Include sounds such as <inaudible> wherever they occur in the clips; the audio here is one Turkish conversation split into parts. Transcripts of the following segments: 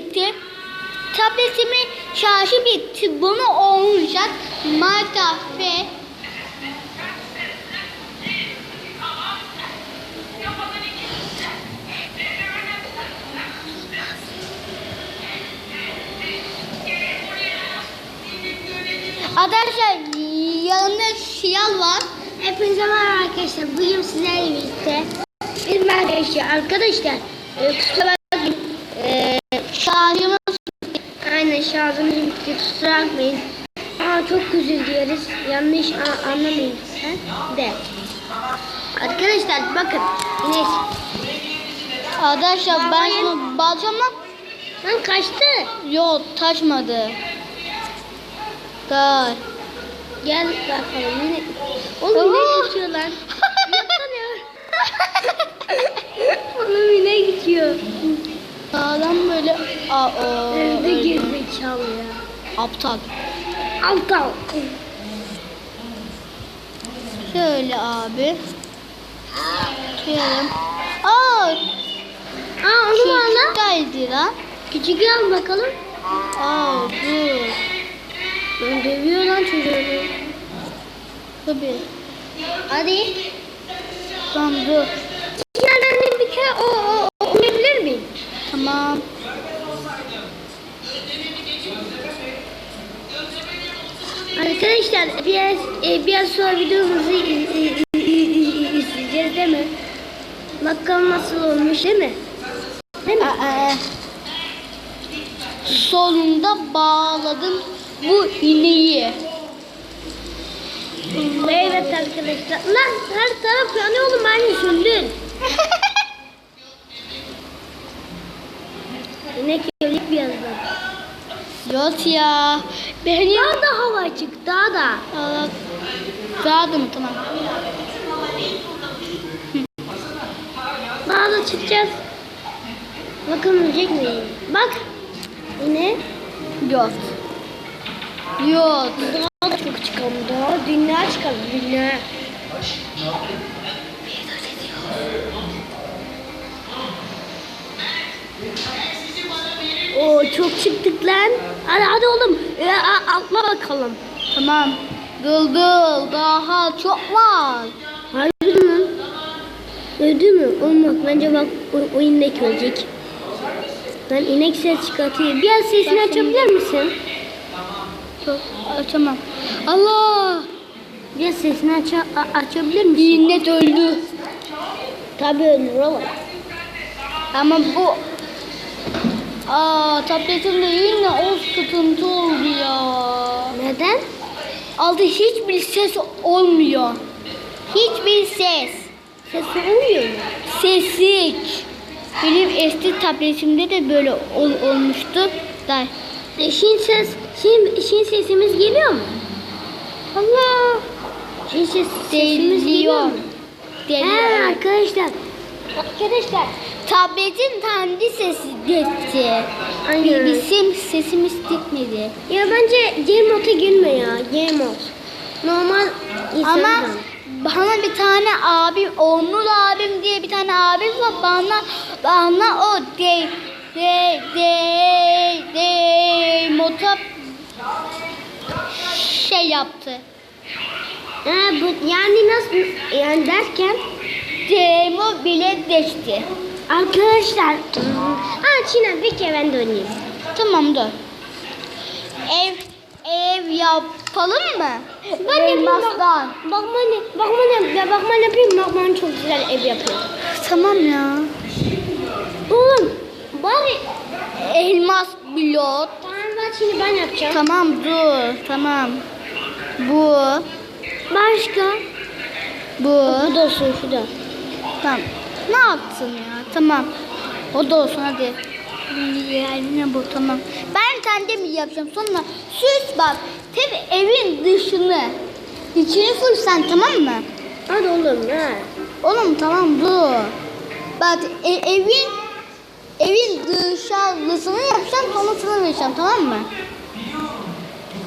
bitti. Tabletimin şarjı bitti. Bunu olmayacak. Minecraft ve Arkadaşlar yanımda Şiyal var. Hepinize merhaba arkadaşlar. Bugün sizlerle birlikte bir arkadaşlar. Arkadaşlar e, kusura bakmayın. E, Şarjımız aynen şarjımız bitti. Kusura bakmayın. Aa, çok özür dileriz. Yanlış anlamayın lütfen. De. Arkadaşlar bakın. Güneş. Arkadaşlar ben şunu bağlayacağım lan. Lan kaçtı. Yok taşmadı. Gel. Gel bakalım. Yine... Oğlum Oo. ne geçiyor lan? <laughs> Yapsana. <laughs> Oğlum yine geçiyor. Sağdan böyle aa, o, Evde gerizekalı ya. aptal. Aptal. Şöyle abi. Tutalım. Aa, Aa onu mu aldın? geldi lan. Küçük al bakalım. Aa, dur. Lan dövüyor lan çocuğu. Tabii. Hadi. Tamam dur. Yerden bir kere o, o, o okuyabilir miyim? Tamam. Arkadaşlar biraz e, biraz sonra videomuzu iz- iz- iz- izleyeceğiz değil mi? Bakalım nasıl olmuş değil mi? Değil mi? Aa, sonunda bağladım bu ineği. Evet arkadaşlar. Lan her taraf yanıyor oğlum ben söndün. <laughs> Yine gelecek birazdan. Yok ya. Benim Daha da hava açık daha da. Aa, Sağdım tamam. Daha da çıkacağız. Bakın ölecek miyim? Bak. Yine Yok. Yok. daha da çok çıkalım. Daha dünya çıkalım. Dünya. Oo çok çıktık lan. Hadi hadi oğlum. E, atla bakalım. Tamam. Dıl dıl. Daha çok var. Harbi mi? Öldü mü? Olmak bence bak o, o inek ölecek. Ben inek ses çıkartayım. Biraz sesini açabilir misin? Çok açamam. Allah. Biraz sesini aç açabilir misin? İnnet öldü. Tabii ölür oğlum. Ama bu Aa tabletimde yine o sıkıntı oldu ya. Neden? Aldı hiçbir ses olmuyor. Hiçbir ses. Ses olmuyor mu? Sesik. Benim eski tabletimde de böyle ol- olmuştu. Da. Eşin ses, şin, şin sesimiz geliyor mu? Allah. Şin ses, sesimiz geliyor mu? He Deliyor. arkadaşlar. Arkadaşlar. Tabletin kendi sesi gitti. Aynen. Bizim sesimiz gitmedi. Ya bence game girme ya. Game. Normal Ama insandan. bana bir tane abim, Onur abim diye bir tane abim var. Bana bana o de de de de motor şey yaptı. Ha, bu, yani nasıl yani derken Demo bile geçti. Arkadaşlar Aa bir kere ben de oynayayım. Tamam dur. Ev ev yapalım mı? Ben yapayım bak. Elmastan. Bakman bakman ya bakman yapayım bakman çok güzel ev yapıyor. Tamam ya. Oğlum bari Elmas blok. tamam ben şimdi ben yapacağım. Tamam dur. Tamam. Bu. Başka? Bu. Bu da olsun şu da. Tamam. Ne yaptın ya? Tamam. O da olsun hadi. Yerine bu tamam. Ben kendim yapacağım. Sonra süs bak. Tabi evin dışını. İçini full sen tamam mı? Hadi oğlum ha. Oğlum tamam dur. Bak e- evin evin dışarısını yapacağım sonra sana vereceğim tamam mı?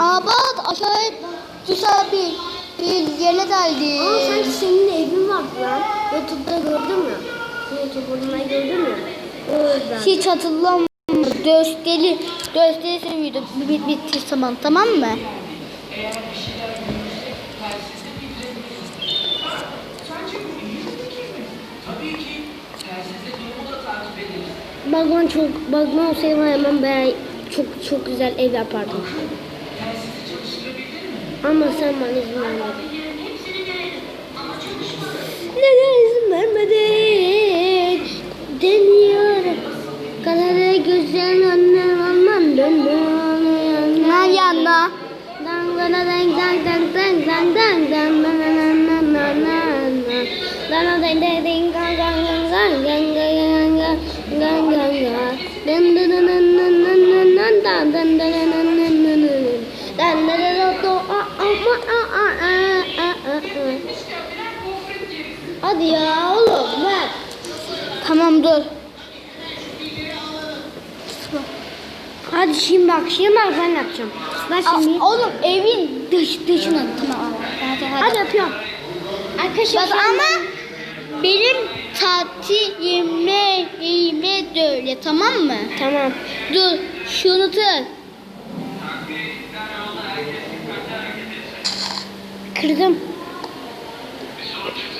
Aa bak aşağıya dışarı bir, yerine geldi. Aa sanki senin evin vardı lan. Youtube'da gördün mü? YouTube'da gördün mü? Orada. Hiç hatırlamıyorum. gösteri gösterisini video bit bitir zaman tamam mı? Bagman çok bagman olsaydı var hemen ben çok çok güzel ev yapardım. Ama sen bana izin vermedin. Neden izin vermedin? Deniyorum. Kanada gözlerin önüne alman dönmüyor. Yan yana. Dang dang dang dang dang dang dang dang dang na na na na na dang dang dang gang gang gang gang gang gang gang gang gang gang dun Hadi ya oğlum ver. Tamam dur. Hadi şimdi bak şimdi bak ben yapacağım. Ben Aa, şimdi. oğlum evin dış dışına tamam. Hadi hadi. Hadi yapıyorum. Arkadaşlar Bak ama benim tatil yemeğime de öyle tamam mı? Tamam. Dur şunu tut. Kırdım.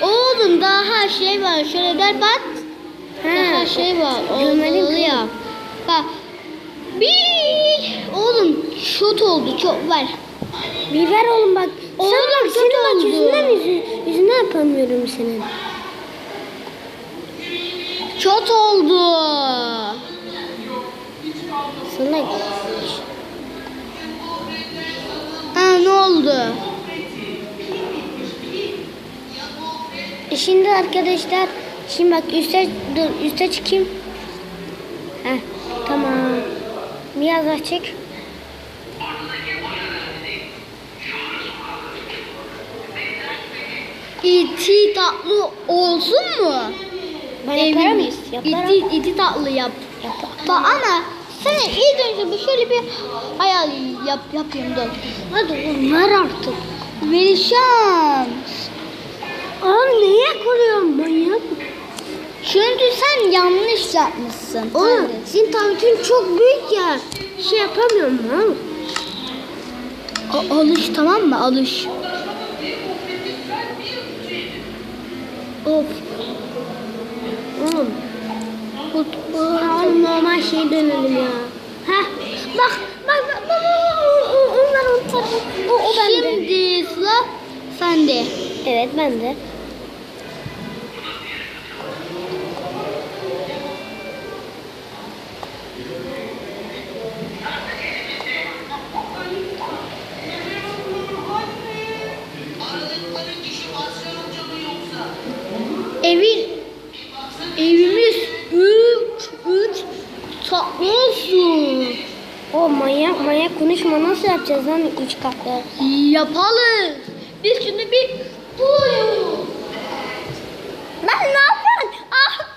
Oğlum daha her şey var. Şöyle der bak. Daha her şey var. Olmalı ya. Bak. Bir. Oğlum şut oldu çok var. Biber oğlum bak. Oğlum, Sen bak senin bak yüzünden yüzü, yüzünden yapamıyorum senin. Çok oldu. Sana Ha ne oldu? E şimdi arkadaşlar şimdi bak üste dur üste çıkayım. Heh, tamam. Biraz daha çek. İti tatlı olsun mu? Ben yaparım. Evimiz. Yaparım. İti, iti tatlı yap. Yaparım. Bak ama sen ilk önce bir şöyle bir ayar yap yapayım dur. Hadi ver artık. Vereceğim. Aa neye koruyorsun manyak? Çünkü sen yanlış yapmışsın. Oğlum senin tabitin çok büyük ya. Şey yapamıyorum lan. A- alış tamam mı? Alış. Of. Oğlum. Futbol normal şey dönelim ya. Heh. Bak bak bak bak. bak, o- o- Onlar on tarafı. O, o bende. Şimdi sıra sende. Evet ben de. Evin evimiz üç üç tatlı olsun. O manyak manyak konuşma nasıl yapacağız lan üç katlı? Yapalım. Biz şimdi bir ne yapıyorsun? Ah!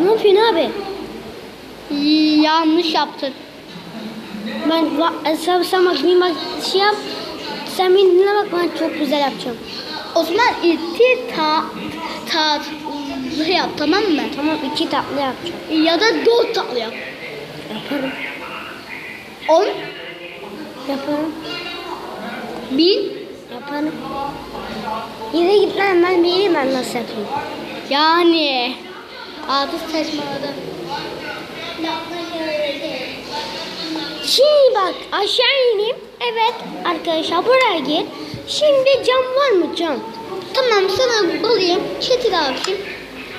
Ne yapıyorsun abi? Yanlış yaptın. Ben va- sen, sen bak bir şey yap. Sen beni dinle bak ben çok güzel yapacağım. Osman iti ta tatlı yap tamam mı? Tamam iki tatlı yapacağım. Ya da dört tatlı yap. Yaparım. On, Yaparım. bin, Yaparım. Yine git lan ben bileyim ben nasıl yapayım. yani. Adı saçmaladı. Şimdi bak aşağı ineyim. Evet arkadaşlar buraya gir. Şimdi cam var mı cam? Tamam sana bulayım. Çetil abicim.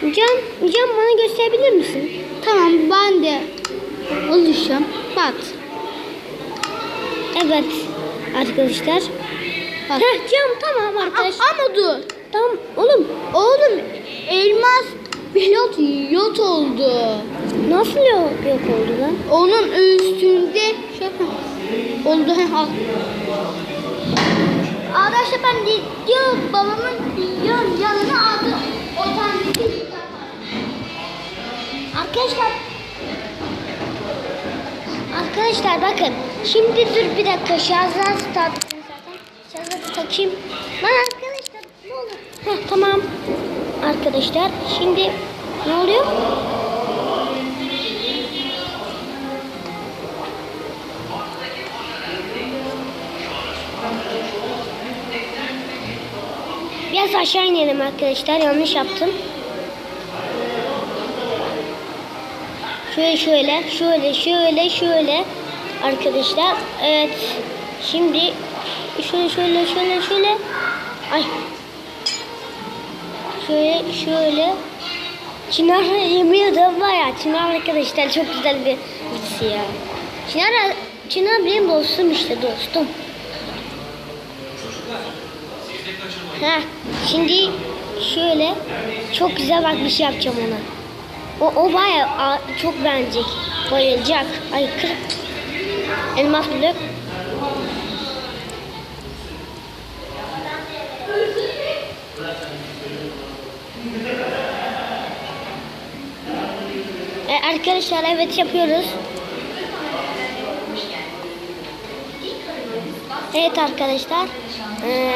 Cam, cam bana gösterebilir misin? Tamam ben de oluşum. Bak. Evet arkadaşlar. Bak. Tamam arkadaş. ama dur. Tamam oğlum Oğlum elmas pilot yot oldu. nasıl yok, yok oldu lan? Onun üstünde şey. Oldu al. Arkadaşlar ben diyor babamın diyor yanına aldı. Otantik Arkadaşlar Arkadaşlar bakın. Şimdi dur bir dakika şarjdan start kim? Lan arkadaşlar ne olur. Heh, tamam. Arkadaşlar şimdi ne oluyor? Biraz aşağı inelim arkadaşlar. Yanlış yaptım. Şöyle şöyle şöyle şöyle şöyle arkadaşlar. Evet. Şimdi şöyle, şöyle, şöyle, şöyle. Ay. Şöyle, şöyle. Çınar yemin ederim var ya. Çınar arkadaşlar çok güzel bir birisi ya. Çınar, Çınar benim dostum işte dostum. Ha, şimdi şöyle çok güzel bak bir şey yapacağım ona. O, o baya çok beğenecek. Bayılacak. Ay kırık. Elmas blok. Arkadaşlar evet yapıyoruz. Evet arkadaşlar. Ee,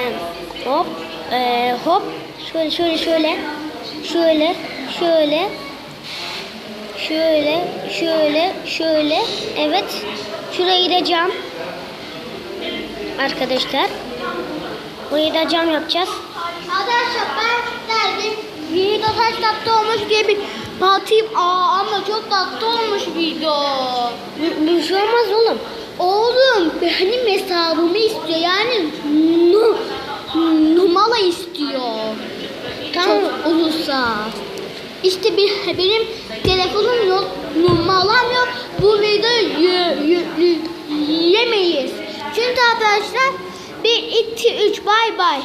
hop. ee, hop. Şöyle şöyle şöyle. Şöyle. Şöyle. Şöyle. Şöyle. Şöyle. Evet. Şurayı da cam. Arkadaşlar. Burayı da cam yapacağız. Arkadaşlar ben derdim video taş olmuş diye bir batayım. Aa ama çok tatlı olmuş video. Bir, şey olmaz oğlum. Oğlum benim hesabımı istiyor yani nu, numara istiyor. Tamam. Çok olursa. İşte bir, benim telefonum yok, numaram yok. Bu videoyu y- y- y- yemeyiz. Çünkü arkadaşlar 1, 2, 3 bay bay.